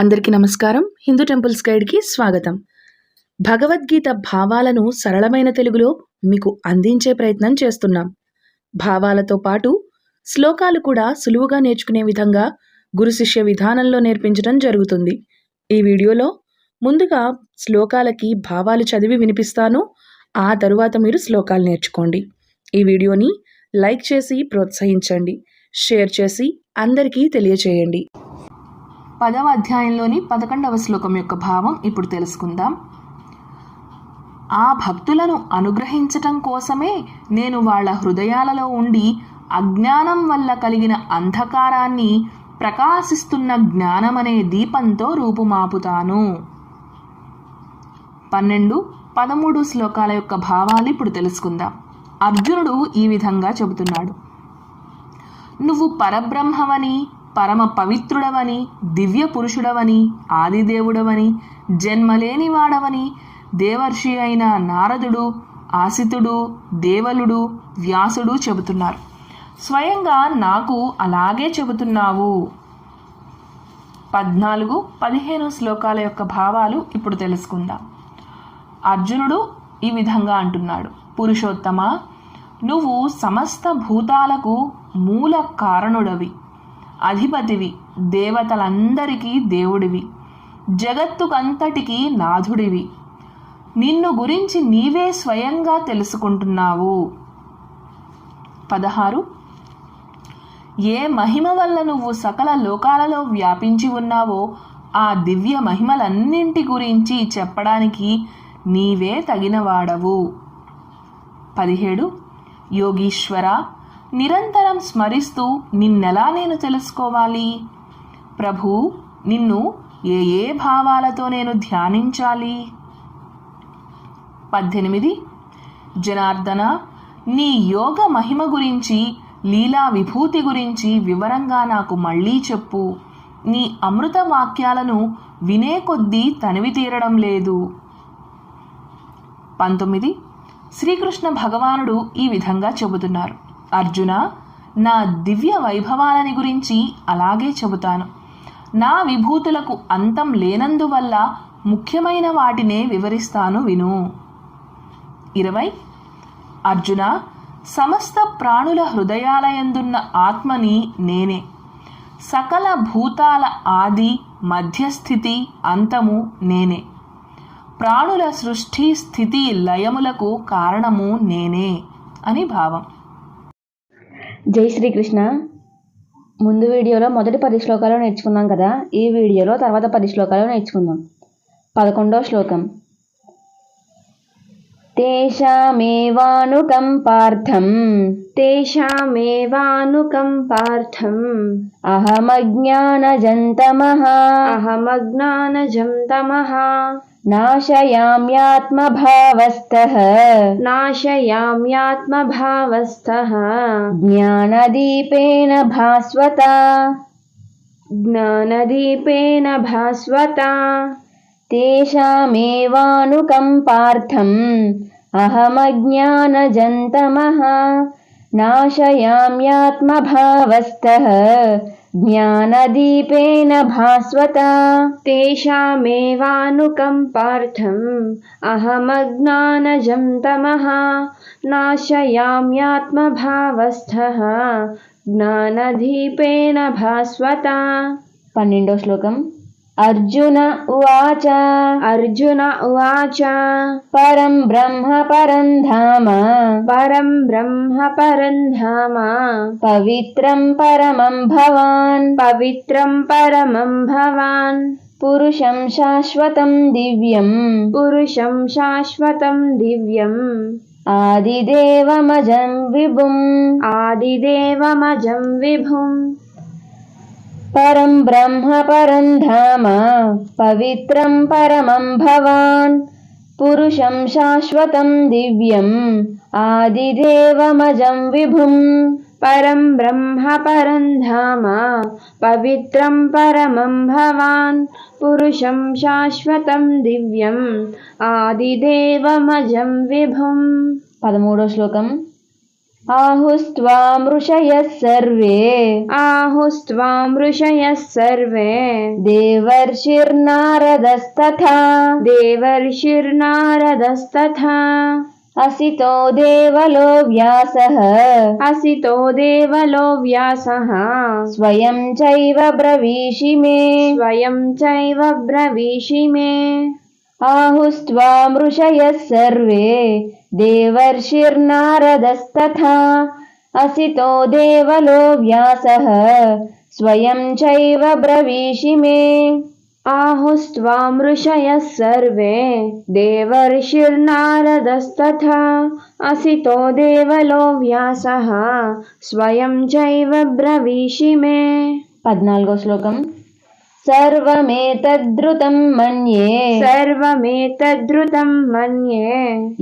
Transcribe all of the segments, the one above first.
అందరికీ నమస్కారం. హిందూ టెంపుల్స్ గైడ్కి స్వాగతం. భగవద్గీత భావాలను సరళమైన తెలుగులో మీకు అందించే ప్రయత్నం చేస్తున్నాం. భావాలతో పాటు శ్లోకాలు కూడా సులువుగా నేర్చుకునే విధంగా గురు శిష్య విధానంలో నేర్పించడం జరుగుతుంది. ఈ వీడియోలో ముందుగా శ్లోకాలకి భావాలు చదివి వినిపిస్తాను. ఆ తరువాత మీరు శ్లోకాలు నేర్చుకోండి. ఈ వీడియోని లైక్ చేసి ప్రోత్సహించండి. షేర్ చేసి అందరికీ తెలియచేయండి. పదవ అధ్యాయంలోని పదకొండవ శ్లోకం యొక్క భావం ఇప్పుడు తెలుసుకుందాం. ఆ భక్తులను అనుగ్రహించటం కోసమే నేను వాళ్ళ హృదయాలలో ఉండి అజ్ఞానం వల్ల కలిగిన అంధకారాన్ని ప్రకాశిస్తున్న జ్ఞానమనే దీపంతో రూపుమాపుతాను. పన్నెండు పదమూడు శ్లోకాల యొక్క భావాలు ఇప్పుడు తెలుసుకుందాం. అర్జునుడు ఈ విధంగా చెబుతున్నాడు. నువ్వు పరబ్రహ్మవని పరమ పవిత్రుడవని దివ్య పురుషుడవని ఆదిదేవుడవని జన్మలేని వాడవని దేవర్షి అయిన నారదుడు ఆసితుడు దేవలుడు వ్యాసుడు చెబుతున్నారు. స్వయంగా నాకు అలాగే చెబుతున్నావు. పద్నాలుగు పదిహేను శ్లోకాల యొక్క భావాలు ఇప్పుడు తెలుసుకుందాం. అర్జునుడు ఈ విధంగా అంటున్నాడు. పురుషోత్తమ నువ్వు సమస్త భూతాలకు మూల కారణుడవి. అధిపతివి దేవతలందరికీ దేవుడివి జగత్తుకంతటికి నాథుడివి. నిన్ను గురించి నీవే స్వయంగా తెలుసుకుంటున్నావు. పదహారు. ఏ మహిమ వల్ల నువ్వు సకల లోకాలలో వ్యాపించి ఉన్నావో ఆ దివ్య మహిమలన్నింటి గురించి చెప్పడానికి నీవే తగినవాడవు. పదిహేడు. యోగీశ్వర నిరంతరం స్మరిస్తూ నిన్నెలా నేను తెలుసుకోవాలి? ప్రభు నిన్ను ఏ ఏ భావాలతో నేను ధ్యానించాలి? పద్దెనిమిది. జనార్దన నీ యోగ మహిమ గురించి లీలా విభూతి గురించి వివరంగా నాకు మళ్ళీ చెప్పు. నీ అమృత వాక్యాలను వినే కొద్దీ తనివి తీరడం లేదు. పంతొమ్మిది. శ్రీకృష్ణ భగవానుడు ఈ విధంగా చెబుతున్నారు. అర్జున నా దివ్య వైభవాలని గురించి అలాగే చెబుతాను. నా విభూతులకు అంతం లేనందువల్ల ముఖ్యమైన వాటినే వివరిస్తాను విను. ఇరవై అర్జున సమస్త ప్రాణుల హృదయాలయందున్న ఆత్మని నేనే. సకల భూతాల ఆది మధ్యస్థితి అంతము నేనే. ప్రాణుల సృష్టి స్థితి లయములకు కారణము నేనే అని భావం. జై శ్రీకృష్ణ. ముందు వీడియోలో మొదటి పది శ్లోకాలు నేర్చుకున్నాం కదా ఈ వీడియోలో తర్వాత పది శ్లోకాలు నేర్చుకుందాం. పదకొండో శ్లోకం. తేషామేవానుకంపార్థం తేషామేవానుకంపార్థం అహమజ్ఞానజంతమః అహమజ్ఞానజంతమః नाशयाम्यात्मभावस्थः। नाशयाम्यात्मभावस्थः। ज्ञानदीपेन भास्वता। ज्ञानदीपेन भास्वता। तेषामेवानुकम्पार्थम्। अहमज्ञानजन्तमः। नाशयाम्यात्मभावस्थः। ज्ञानदीपेन भास्वता। तेषामेवानुकम्पार्थम् अहमज्ञानजं तमः। नाशयाम्यात्मभावस्थः। ज्ञानदीपेन भास्वता। पन्नेण्डो श्लोकम्। అర్జున ఉవాచ. అర్జున ఉవాచ. పరం బ్రహ్మ పరం ధామ. పరం బ్రహ్మ పరం ధామ. పవిత్రం పరమం భవాన్. పవిత్రం పరమం భవాన్. పురుషం శాశ్వతం దివ్యం. పురుషం శాశ్వతం దివ్యం. ఆదిదేవమజం విభుం. ఆదిదేవమజం విభుం. परम ब्रह्म परम धाम, पवित्रं परम भवान्, पुरुषं शाश्वतं दिव्यम्, आदिदेवमजं विभुम्, परं ब्रह्म परं धाम, पवित्रं परमं भवान्, पुरुषं शाश्वतं दिव्यम्, आदिदेवमजं विभुम्। पदमूडो श्लोकम् आहुस्वाम ऋषयः सर्वे। आहुस्त्वां ऋषयः सर्वे। देवर्षिर्नारदस्तथा। देवर्षिर्नारदस्तथा। असितो देवलो व्यासः। असितो देवलो व्यासः। स्वयं चैव ब्रवीषि मे। स्वयं चैव ब्रवीषि मे। आहुस्त्वा मृषयः सर्वे। देवर्षिर्नारदस्तथा। असितो देवलो व्यासः, स्वयं चैव ब्रवीषि मे। मृषय सर्वे, देवर्षिर्नारदस्तथा। असितो देवलो व्यासः, स्वयं चैव ब्रवीषि मे। पद्नाल्गो श्लोकम्। सर्वमेतद्रुतं मन्ये सर्वमेतद्रुतं मन्ये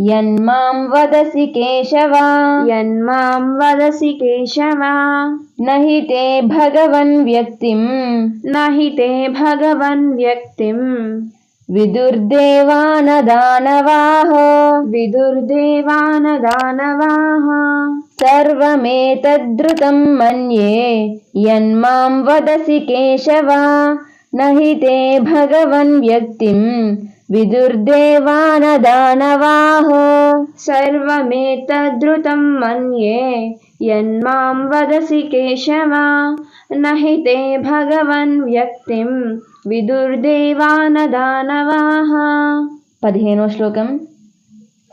यन्मां वदसि केशव यन्मां वदसि केशव न हि ते भगवन् व्यक्तिं न हि ते भगवन् व्यक्तिम् विदुर्देवानदानवाहो विदुर्देवानदानवाः सर्वमेतद्धृतं मन्ये यन्मां वदसि केशव नहि ते भगवन् व्यक्तिं विदुर्देवानदानवाः सर्वमेतद्धृतं मन्ये यन्मां वदसि केशव न हि ते भगवन् व्यक्तिं विदुर्देवानदानवाः पधेनो श्लोकम्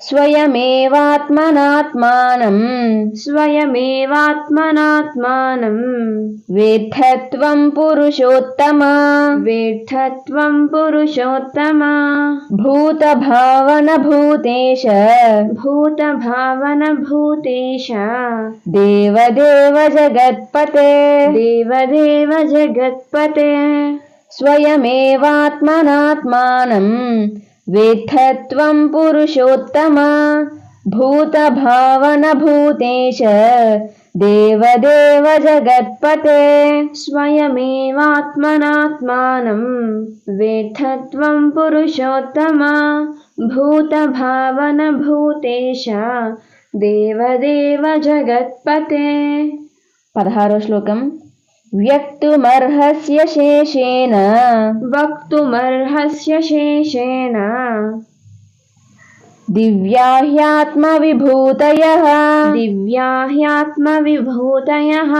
स्वयमेवात्मनात्मानम्। स्वयमेवात्मनात्मानम्। विठत्वम् पुरुषोत्तमा। विठत्वम् पुरुषोत्तमा। भूतभावनभूतेश। भूतभावनभूतेश। देवदेव जगत्पते। देवदेव जगत्पते। स्वयमेवात्मनात्मानम्। वेत्थ त्वं पुरुषोत्तम, भूतभावनभूतेश, देवदेव जगत्पते, स्वयमेवात्मनात्मानं। वेत्थ त्वं पुरुषोत्तम, भूतभावनभूतेश, देवदेव जगत्पते। पदहारो श्लोकम्। व्यक्तुमर्हस्य शेषेण। वक्तुमर्हस्य शेषेण। दिव्या ह्यात्मविभूतयः दिव्या ह्यात्मविभूतयः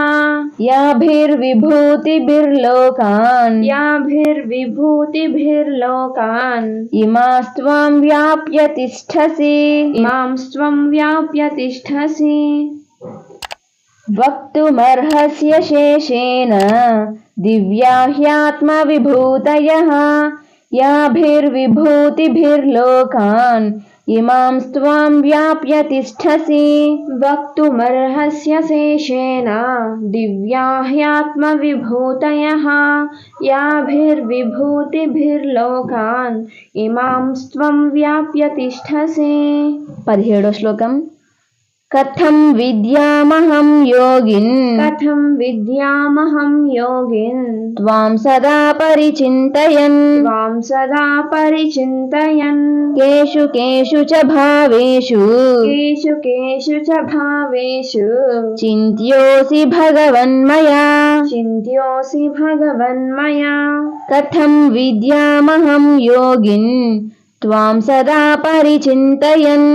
याभिर्विभूतिभिर्लोकान्। याभिर्विभूतिभिर्लोकान्। इमास्त्वं व्याप्य तिष्ठसि। इमां व्याप्य तिष्ठसि। वक्तुमर्हस्य शेषेण दिव्या ह्यात्मविभूतयः याभिर्विभूतिभिर्लोकान् इमां त्वां व्याप्य तिष्ठसि। वक्तुमर्हस्य शेषेण दिव्या ह्यात्मविभूतयः याभिर्विभूतिभिर्लोकान् इमां त्वं व्याप्य तिष्ठसि। पदिहेडो श्लोकम्। కథం విద్యామహం యోగిన్ कथं विद्यामहं योगिन् త్వాం సదా పరిచింతయన్ त्वां सदा परिचिन्तयन् కేషు కేషు చ భావేషు केषु केषु च भावेषु చింత్యోసి భగవన్మయా चिन्त्योऽसि भगवन्मया కథం విద్యామహం యోగిన్ త్వాం సదా పరిచింతయన్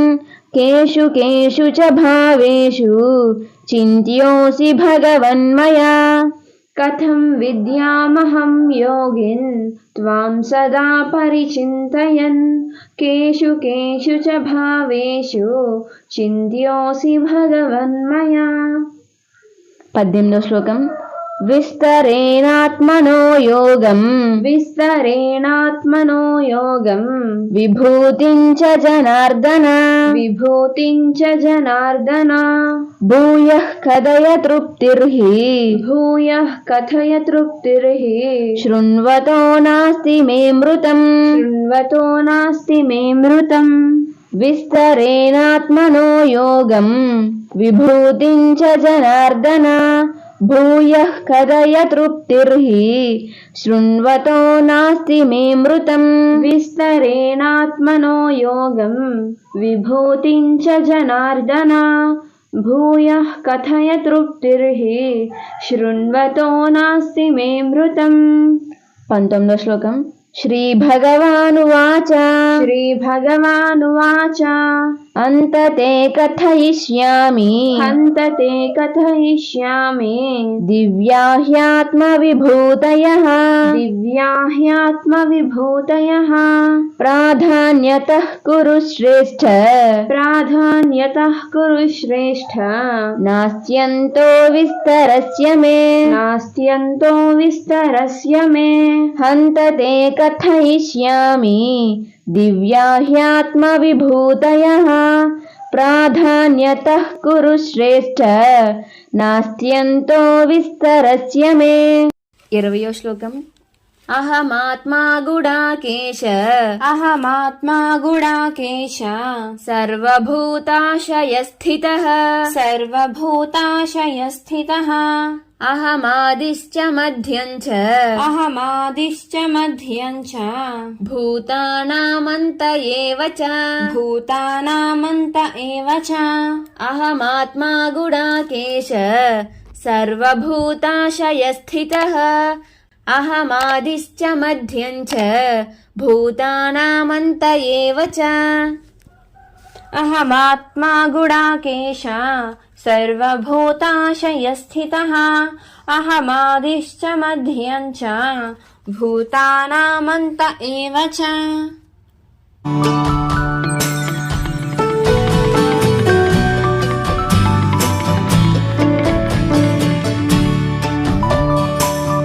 కేషు కేషు చ భావేషు చింత్యోసి భగవన్మయా కథం విద్యామహం యోగిన్ త్వాం సదా పరిచింతయన్ కేషు కేషు చ భావేషు చింత్యోసి భగవన్మయా పద్దెనిమిదో శ్లోకం विस्तरेणात्मनो योगम् विस्तरेणात्मनो योगम् विभूतिं च जनार्दन विभूतिं च जनार्दन भूयः कथय तृप्तिर्हि भूयः कथय तृप्तिर्हि शृण्वतो नास्ति मे मृतम् शृण्वतो नास्ति मे मृतम् विस्तरेणात्मनो योगम् विभूतिं च जनार्दन భూయః కథయ తృప్తిర్హి శృణ్వతో నాస్తి మే మృతం విస్తరేణాత్మనో యోగం విభూతించ జనార్దన భూయః కథయ తృప్తిర్హి శృణ్వతో నాస్తి మే మృతం పంతొమ్మిదో శ్లోకం శ్రీభగవానువాచ। శ్రీభగవానువాచ। अन्त ते कथयिष्यामि अन्त ते कथयिष्यामि दिव्या ह्यात्मविभूतयः दिव्या ह्यात्मविभूतयः प्राधान्यतः कुरु श्रेष्ठ प्राधान्यतः कुरु श्रेष्ठ नास्त्यन्तो विस्तरस्य मे नास्त्यन्तो विस्तरस्य मे हन्त ते कथयिष्यामि दिव्याह्यात्मविभूतयः प्राधान्यतः कुरु श्रेष्ठ नास्त्यन्तो विस्तरस्य मे इरवयो श्लोकम् अहमात्मा गुडाकेश अहमात्मा गुडाकेश सर्वभूताशयस्थितः सर्वभूताशयस्थितः अहमादिश्च मध्यम् च अहमादिश्च मध्यम् च भूतानामन्त एव च भूतानामन्त एव च अहमात्मा गुणाकेश सर्वभूताशयस्थितः अहमादिश्च मध्यम् च भूतानामन्त एव च अहमात्मा गुणाकेश सर्वभूताशयस्थितः अहमादिश्च मध्यम् च भूतानामन्त एव च